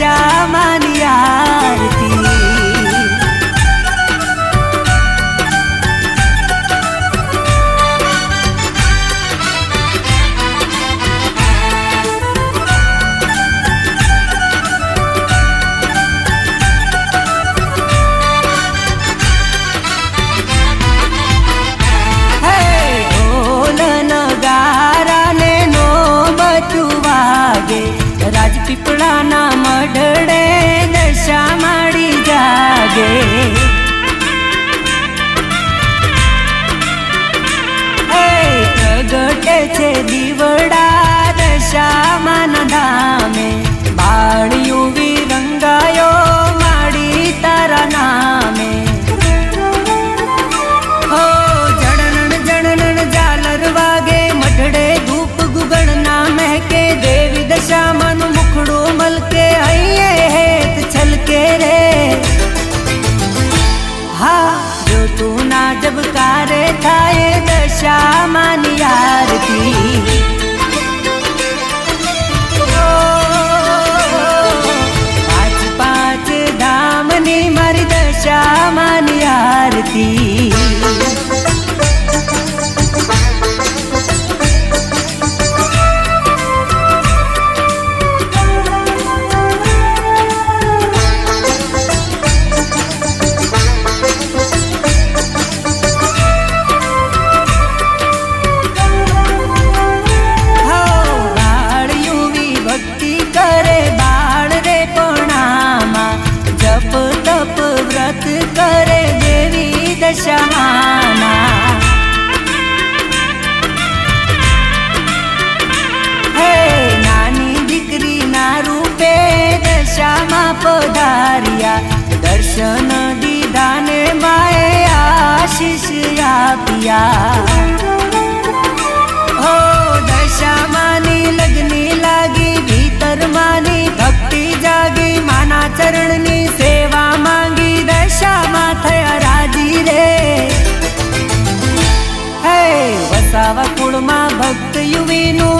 મારી જબકારે થાય દશામાની ઓ, પાંચ પાંચ ધામની મારી દશામાની આરતી આપ્યા હો દશામાની લગ્ની લાગી ભીતર માની ભક્તિ જાગી, માના ચરણની સેવા માંગી, દશામાં થયા રાજી રે. હે વસાવા કુળમાં ભક્ત યુવીનું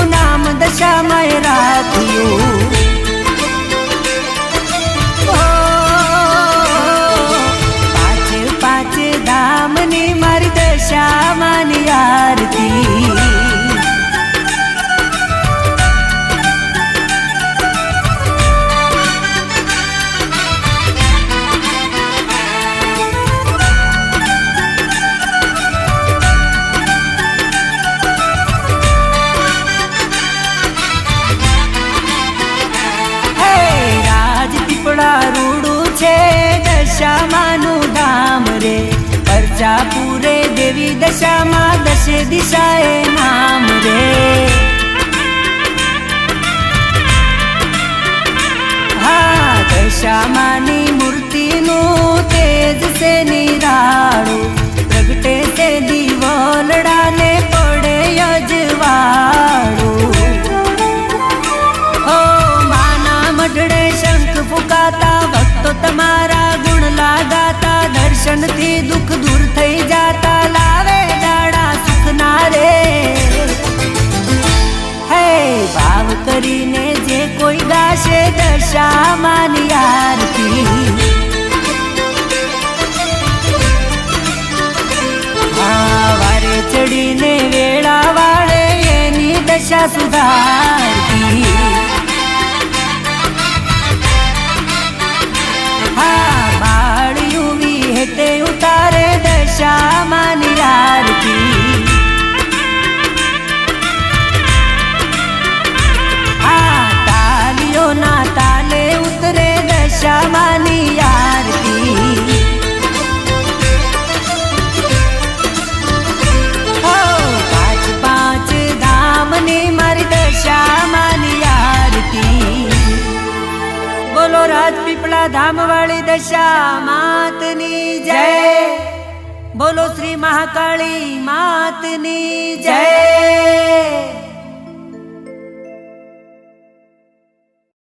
આરતી રૂડું છે દશામાનું ધામ રે પરચા દેવી દશામાં દશે દિશાએ નામ રે. હા, દશામાની મૂર્તિનું તેજ છે નિરાળું. પ્રગટે તે દીવલડાને પડે અજવાળું. હો માના મઢડે શંખ ફૂંકાતા, ભક્તો તમારા ગુણ લાગાતા દર્શનથી દુઃખ દૂર થઈ જાતા. દશામાની આરતી વારે ચડીને વેળા વાળે એની દશા સુધારતી ધામ વાળી દશા માતની જય. બોલો શ્રી મહાકાળી માતની જય.